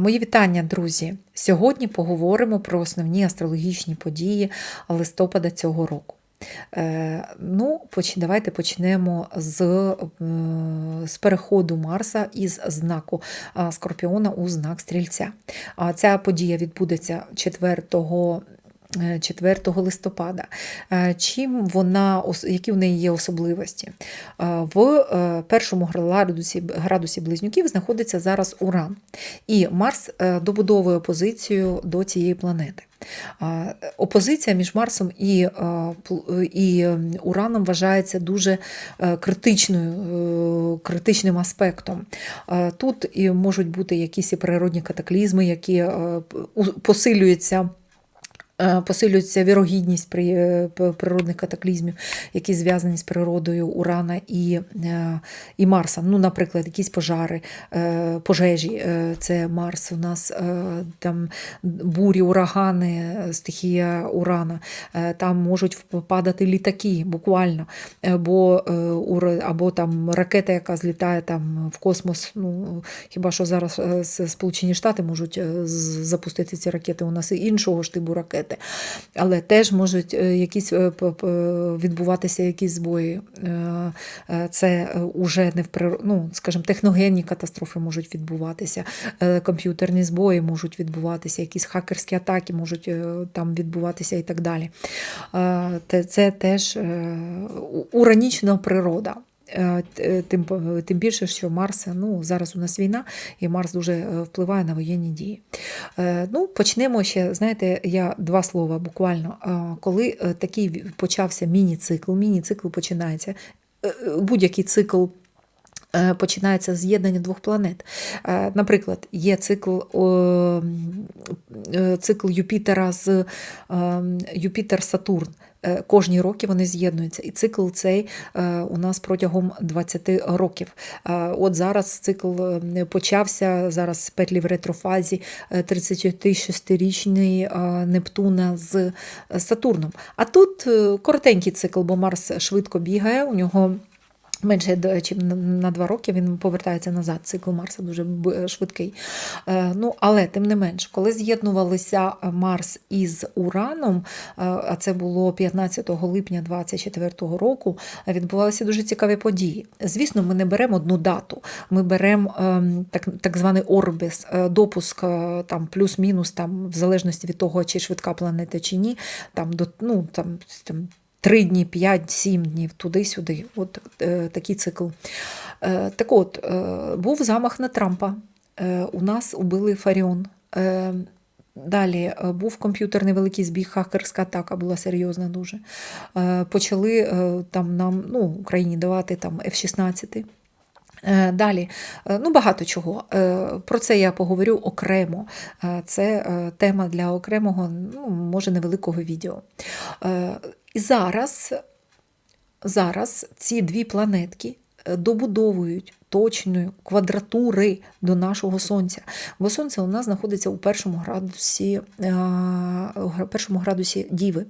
Мої вітання, друзі! Сьогодні поговоримо про основні астрологічні події листопада цього року. Е, Ну, Давайте почнемо з, е, з переходу Марса із знаку Скорпіона у знак Стрільця. Ця подія відбудеться 4 е, 4 листопада. Е, Чим вона, які в неї є особливості? Е, В е, першому градусі, градусі близнюків знаходиться зараз Уран. І Марс добудовує опозицію до цієї планети. Опозиція між Марсом і, і Ураном вважається дуже критичною, критичним аспектом. Тут і можуть бути якісь і природні катаклізми, які посилюються. Е, Посилюється вірогідність при е, природних катаклізмів, які зв'язані з природою Урана і, е, і Марса. Ну, наприклад, якісь пожари, пожежі. Це Марс. У нас там бурі, урагани, стихія Урана. Там можуть падати літаки, буквально, або, е, або там ракета, яка злітає там в космос. Ну, хіба що зараз Сполучені Штати можуть запустити ці ракети. У нас і іншого ж типу ракети. Але теж можуть е, якісь е, відбуватися якісь збої. Е, Це вже не в прир- ну, скажімо, техногенні катастрофи можуть відбуватися, комп'ютерні збої можуть відбуватися, якісь хакерські атаки можуть там відбуватися і так далі. Це теж уранічна природа. Е, т- Тим, тим більше, що Марс, ну зараз у нас війна, і Марс дуже е, впливає на воєнні дії. Е, Ну, почнемо ще, знаєте, я два слова буквально. Е, Коли е, такий почався міні-цикл, міні-цикл починається, е, е, будь-який цикл. е, Починається з'єднання двох планет. Е, Наприклад, є цикл, е, цикл Юпітера з е, Юпітер-Сатурн. Е, Кожні роки вони з'єднуються. І цикл цей е, у нас протягом 20 років. Е, От зараз цикл почався, зараз петлі в ретрофазі е, 36-річний е, Нептуна з Сатурном. А тут коротенький цикл, бо Марс швидко бігає, у нього. Менше ніж на два роки він повертається назад. Цикл Марса дуже швидкий. Е, Ну, але тим не менш, коли з'єднувалися Марс із Ураном, е, а це було 15 липня 2024 року, е, відбувалися дуже цікаві події. Звісно, ми не беремо одну дату, ми беремо ем, так, так званий орбіс, е, допуск е, там плюс-мінус, там, в залежності від того, чи швидка планета, чи ні, там, до, ну, там, там, Три дні, п'ять, сім днів, туди-сюди. От е, такий цикл. Е, так от, е, був замах на Трампа. Е, у нас убили Фаріон. Е, Далі е, був комп'ютерний великий збіг, хакерська атака була серйозна дуже. Е, Почали е, там нам, ну, Україні давати там F-16. Е, Далі, ну багато чого. Про це я поговорю окремо. Це тема для окремого, ну, може, невеликого відео. І зараз, зараз ці дві планетки е, добудовують точної квадратури до нашого сонця. Бо сонце у нас знаходиться у першому градусі, е, першому градусі Діви.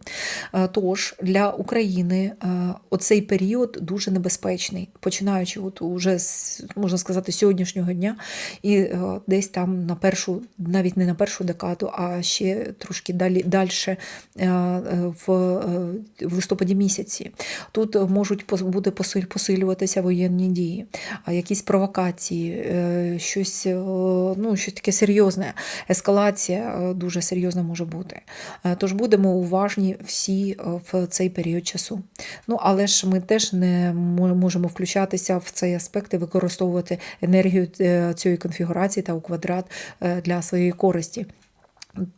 Е, Тож для України е, оцей період дуже небезпечний, починаючи от уже з, можна сказати, сьогоднішнього дня, і десь там на першу, навіть не на першу декаду, а ще трошки далі далі в, в листопаді місяці. Тут можуть посиль- посилюватися воєнні дії, а якісь провокації, е, щось, е, ну, щось таке серйозне. Ескалація е, дуже серйозна може бути. Тож будемо уважні всі в цей період часу. Ну, але ж ми теж не можемо включатися в цей аспект і використовувати енергію цієї конфігурації та у квадрат для своєї користі.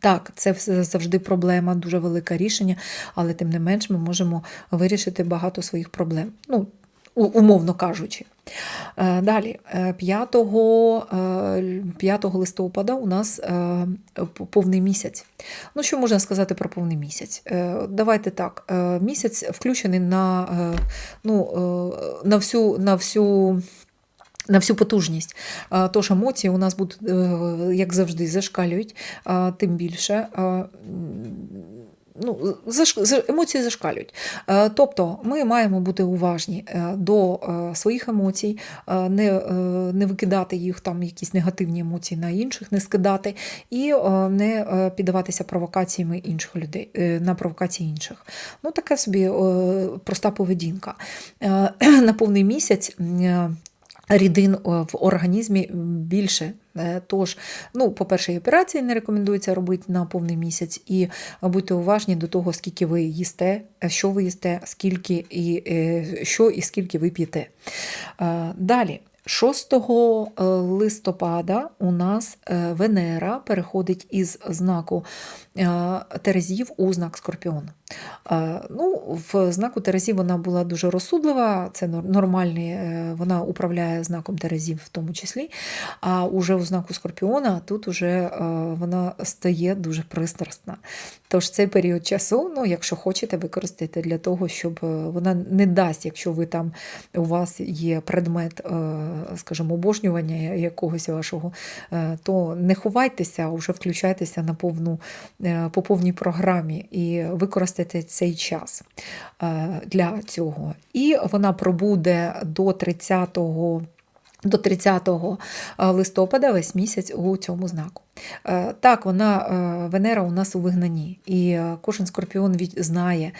Так, це завжди проблема, дуже велике рішення, але тим не менш ми можемо вирішити багато своїх проблем. Ну, умовно кажучи. Е, Далі, е, 5, е, 5 листопада у нас е, повний місяць. Ну, що можна сказати про повний місяць? Е, Давайте так. е, Місяць включений на, е, ну, е, на всю. На всю на всю потужність. Тож емоції у нас будуть, е, як завжди, зашкалюють, тим більше. Ну, емоції зашкалюють. Е, Тобто ми маємо бути уважні е, до е, своїх емоцій, не, не викидати їх там якісь негативні емоції на інших, не скидати, і не піддаватися провокаціями інших людей на провокації інших. Ну, така собі проста поведінка. На повний місяць. Рідин е, в організмі більше. Е, Тож, ну, по-перше, операції не рекомендується робити на повний місяць, і будьте уважні до того, скільки ви їсте, е, що ви їсте, скільки і що і скільки ви п'єте. Далі. 6 листопада у нас е, Венера переходить із знаку е, Терезів у знак Скорпіон. Е, Ну, в знаку Терезів вона була дуже розсудлива, це нор- нормальний, е, вона управляє знаком Терезів в тому числі. А уже у знаку Скорпіона тут уже е, вона стає дуже пристрасна. Тож цей період часу, ну, якщо хочете, використайте для того, щоб е, вона не дасть, якщо ви там у вас є предмет, е, скажімо, обожнювання якогось вашого, е, то не ховайтеся, а вже включайтеся на повну, е, по повній програмі і використайте цей час е, для цього. І вона пробуде до 30 до 30 листопада весь місяць у цьому знаку. Е, Так, вона е, Венера у нас у вигнанні, і е, кожен скорпіон знає,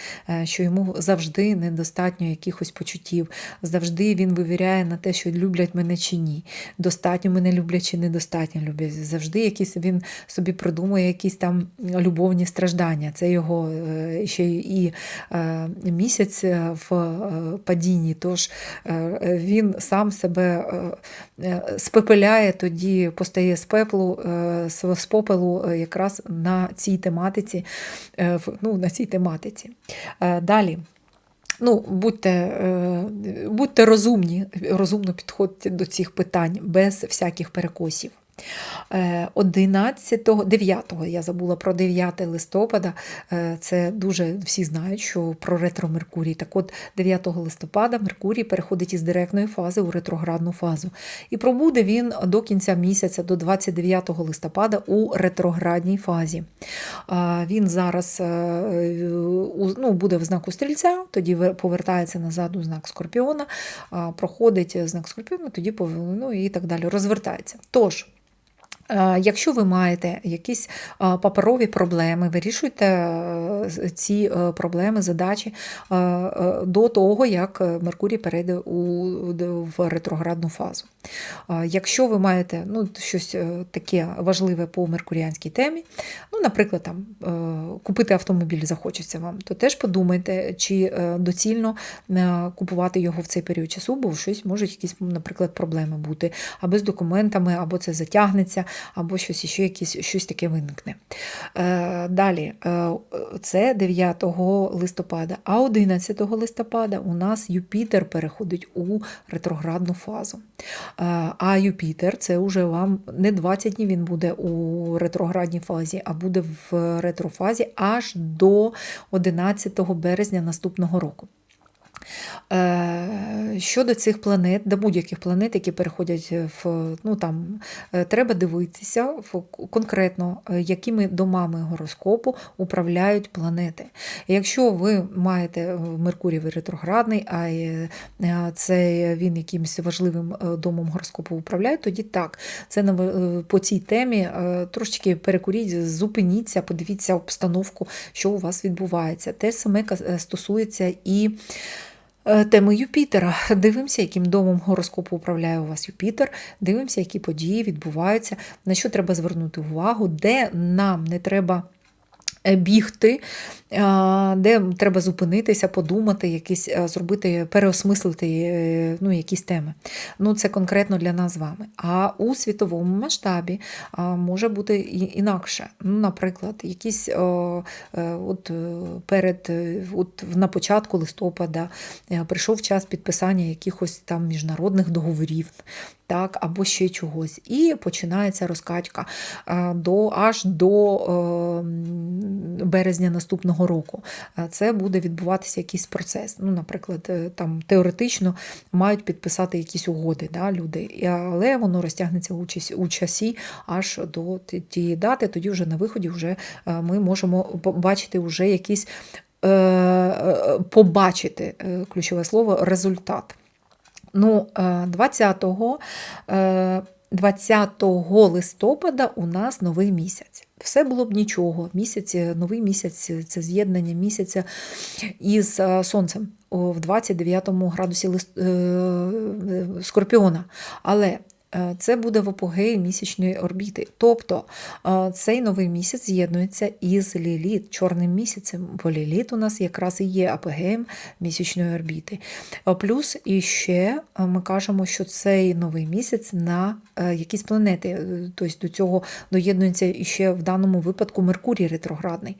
що йому завжди недостатньо якихось почуттів. Завжди він вивіряє на те, що люблять мене чи ні. Достатньо мене люблять чи недостатньо люблять. Завжди якісь він собі придумує якісь там любовні страждання. Це його ще і місяць в падінні. Тож він сам себе спепеляє, тоді постає з пеплу, з попелу е, якраз на цій тематиці. е, Ну, на цій тематиці. Е, Далі. Ну, будьте, будьте розумні, розумно підходьте до цих питань без всяких перекосів. Е, 11, 9, я забула про 9 листопада. Е, Це дуже всі знають, що про ретро Меркурій. Так от 9 листопада Меркурій переходить із директної фази у ретроградну фазу. І пробуде він до кінця місяця, до 29 листопада у ретроградній фазі. Він зараз е, ну, буде в знаку стрільця, тоді повертається назад у знак Скорпіона, проходить знак Скорпіона, тоді ну, і так далі розвертається. Тож. Е, Якщо ви маєте якісь е, паперові проблеми, вирішуйте е, ці проблеми, задачі до того, як Меркурій перейде у, в ретроградну фазу. Якщо ви маєте ну, щось таке важливе по меркуріанській темі, ну, наприклад, там, купити автомобіль захочеться вам, то теж подумайте, чи доцільно купувати його в цей період часу, бо щось можуть якісь, наприклад, проблеми бути або з документами, або це затягнеться, або щось іще якісь, щось таке виникне. Е, Далі, е, це 9 листопада, а 11 листопада у нас Юпітер переходить у ретроградну фазу. Е, А Юпітер це вже вам не 20 днів він буде у ретроградній фазі, а буде в ретрофазі аж до 11 березня наступного року. Е, Щодо цих планет, до будь-яких планет, які переходять в ну там е, треба дивитися конкретно, е, якими домами гороскопу управляють планети. Якщо ви маєте Меркурій ретроградний, а це він якимось важливим домом гороскопу управляє, тоді так, це по цій темі трошечки перекуріть, зупиніться, подивіться обстановку, що у вас відбувається. Те саме стосується і. Е, Теми Юпітера. Дивимося, яким домом гороскопу управляє у вас Юпітер. Дивимося, які події відбуваються, на що треба звернути увагу, де нам не треба. Е, Бігти, де треба зупинитися, подумати, якісь, е, зробити, переосмислити е, ну, якісь теми. Ну, це конкретно для нас з вами. А у світовому масштабі може бути інакше. Ну, наприклад, якісь е, от е, перед е, от на початку листопада е, прийшов час підписання якихось там міжнародних договорів. Так, або ще чогось. І починається розкачка е, до, аж до е, березня наступного року. Е, Це буде відбуватися якийсь процес. Ну, Наприклад, там теоретично мають підписати якісь угоди да, люди, але воно розтягнеться у часі, у часі аж до тієї дати, тоді вже на виході вже ми можемо побачити вже якийсь е, побачити ключове слово результат. Ну, е, 20-го, е, 20 листопада у нас новий місяць. Все було б нічого. Місяць, е, новий місяць це з'єднання місяця із е, сонцем в 29 градусі е, е, Скорпіона. Але е, це буде в апогеї місячної орбіти. Тобто е, цей новий місяць з'єднується із Ліліт, чорним місяцем, бо Ліліт у нас якраз і є апогеєм місячної орбіти. Е, Плюс і ще е, ми кажемо, що цей новий місяць на е, якісь планети, е, тобто до цього доєднується і ще в даному випадку Меркурій ретроградний.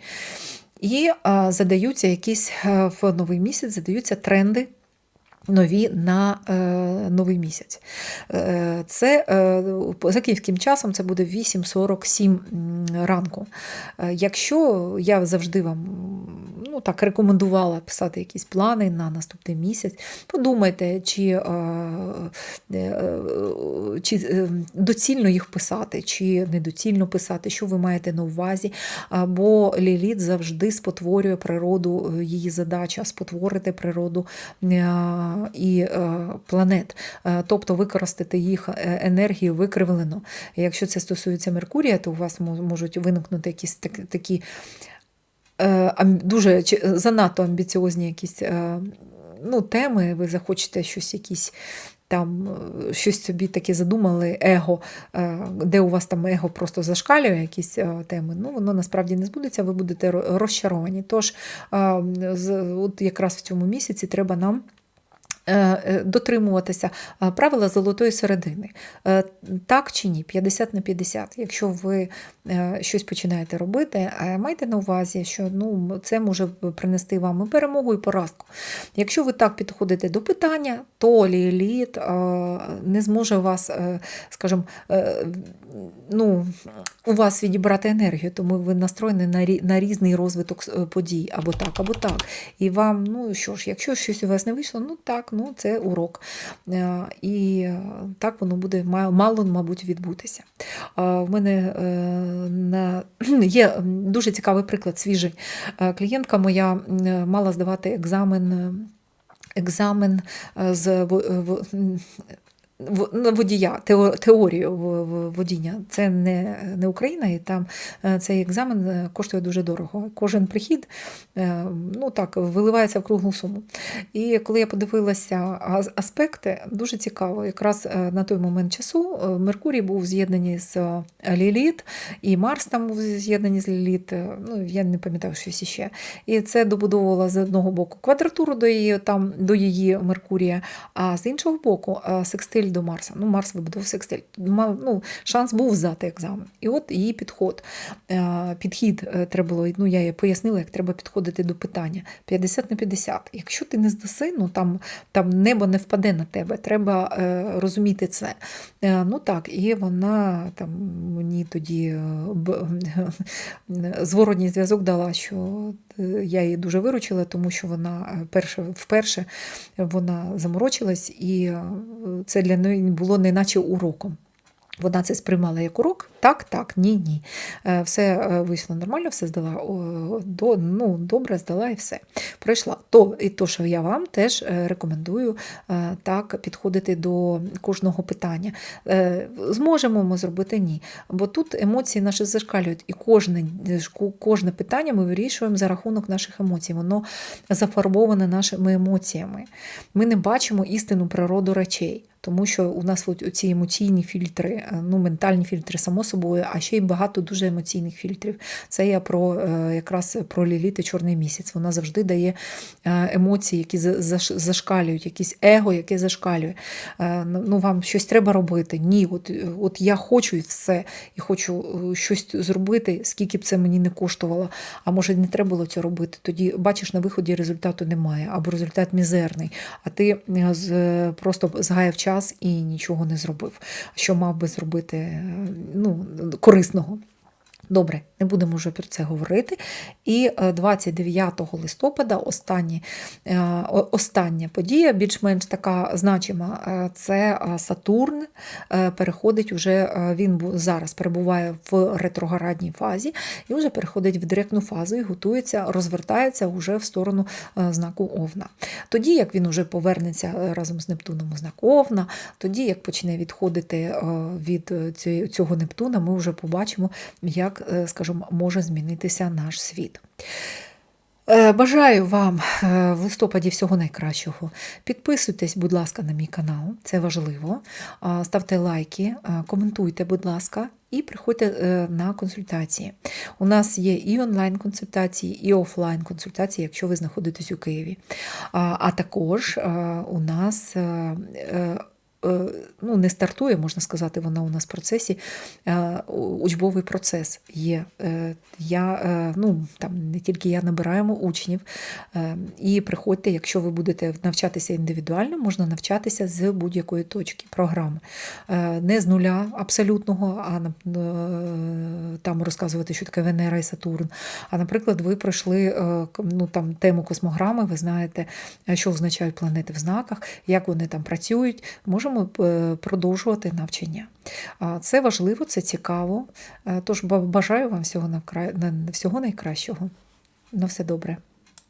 І е, задаються якісь е, в новий місяць задаються тренди. Нові на е, новий місяць. Е, це е, за київським часом це буде 8.47 м, ранку. Е, якщо я завжди вам ну, так рекомендувала писати якісь плани на наступний місяць, подумайте, чи, е, е, чи е, доцільно їх писати, чи недоцільно писати, що ви маєте на увазі. Бо Ліліт завжди спотворює природу, її задача спотворити природу і планет, тобто використати їх енергію викривлено. Якщо це стосується Меркурія, то у вас можуть виникнути якісь такі дуже занадто амбіціозні якісь е, ну, теми, ви захочете щось якісь. Там е, щось собі таке задумали, его, е, де у вас там его просто зашкалює якісь е, теми. Ну, воно насправді не збудеться, ви будете розчаровані. Тож, е, от якраз в цьому місяці треба нам е, е, дотримуватися е, правила золотої середини. Е, Так чи ні, 50 на 50. Якщо ви е, щось починаєте робити, е, майте на увазі, що ну, це може принести вам і перемогу, і поразку. Якщо ви так підходите до питання, то ліліт е, не зможе вас, е, скажімо, е, ну, у вас відібрати енергію, тому ви настроєні на, різний розвиток е, подій, або так, або так. І вам, ну що ж, якщо щось у вас не вийшло, ну так, ну це урок. Е, І так воно буде мало, мабуть, відбутися. Е, В мене е, є дуже цікавий приклад, свіжий. Клієнтка моя мала здавати екзамен. Екзамен з водія, теорію водіння. Це не, не Україна, і там е, цей екзамен е, коштує дуже дорого. Кожен прихід е, ну так, виливається в круглу суму. І коли я подивилася аспекти, дуже цікаво. Якраз на той момент часу Меркурій був з'єднаний з Ліліт, і Марс там був з'єднаний з Ліліт. Ну, я не пам'ятаю щось іще. І це добудовувало з одного боку квадратуру до її, там, до її Меркурія, а з іншого боку е, секстиль до Марса. Ну, Марс вибудував секстиль. Ну, шанс був здати екзамен. І от її підход. Е, Підхід е, треба було, ну я пояснила, як треба підходити до питання 50 на 50. Якщо ти не здаси, ну там, там небо не впаде на тебе, треба е, розуміти це. Ну так, і вона там мені тоді зворотній зв'язок дала, що я її дуже виручила, тому що вона е, перше, вперше вона заморочилась, і е, це для неї було неначе уроком. Вона це сприймала як урок. Так, так, ні, ні. Е, Все е, вийшло нормально, все здала до, ну, добре, здала і все. Пройшла. То, і то, що я вам теж е, рекомендую так підходити до кожного питання. Зможемо ми зробити ні. Бо тут емоції наші зашкалюють, і кожне, кожне питання ми вирішуємо за рахунок наших емоцій. Воно зафарбоване нашими емоціями. Ми не бачимо істинну природу речей. Тому що у нас ці емоційні фільтри, е, ну ментальні фільтри, само собою, а ще й багато дуже емоційних фільтрів. Це я про е, якраз про Ліліт і Чорний місяць. Вона завжди дає е, емоції, які зашкалюють, якісь его, яке зашкалює. Е, Ну, вам щось треба робити. Ні, от, от я хочу і все, і хочу щось зробити, скільки б це мені не коштувало. А може, не треба було це робити. Тоді бачиш, на виході результату немає, або результат мізерний. А ти просто згаяв час час і нічого не зробив, що мав би зробити е, ну, корисного. Добре, не будемо вже про це говорити. І е, 29 листопада останні, е, остання подія, більш-менш така значима, е, це е, Сатурн е, переходить уже, е, він зараз перебуває в ретроградній фазі і вже переходить в директну фазу і готується, розвертається вже в сторону е, знаку Овна. Тоді, як він вже повернеться е, разом з Нептуном у знак Овна, тоді як почне відходити е, від е, цього Нептуна, ми вже побачимо, як, е, скажімо, може змінитися наш світ. Е, Бажаю вам е, в листопаді всього найкращого. Підписуйтесь, будь ласка, на мій канал, це важливо. Ставте лайки, коментуйте, будь ласка, і приходьте на консультації. У нас є і онлайн-консультації, і офлайн-консультації, якщо ви знаходитесь у Києві. А, також у нас. Е, Ну, не стартує, можна сказати, вона у нас в процесі. е, Учбовий процес є. Е, Я, ну, там, не тільки я набираємо учнів. І приходьте, якщо ви будете навчатися індивідуально, можна навчатися з будь-якої точки програми. Не з нуля абсолютного, а там розказувати, що таке Венера і Сатурн. А, наприклад, ви пройшли ну, там, тему космограми, ви знаєте, що означають планети в знаках, як вони там працюють. Можемо е, продовжувати навчання. Це важливо, це цікаво. Е, Тож бажаю вам всього, всього найкращого. На все добре.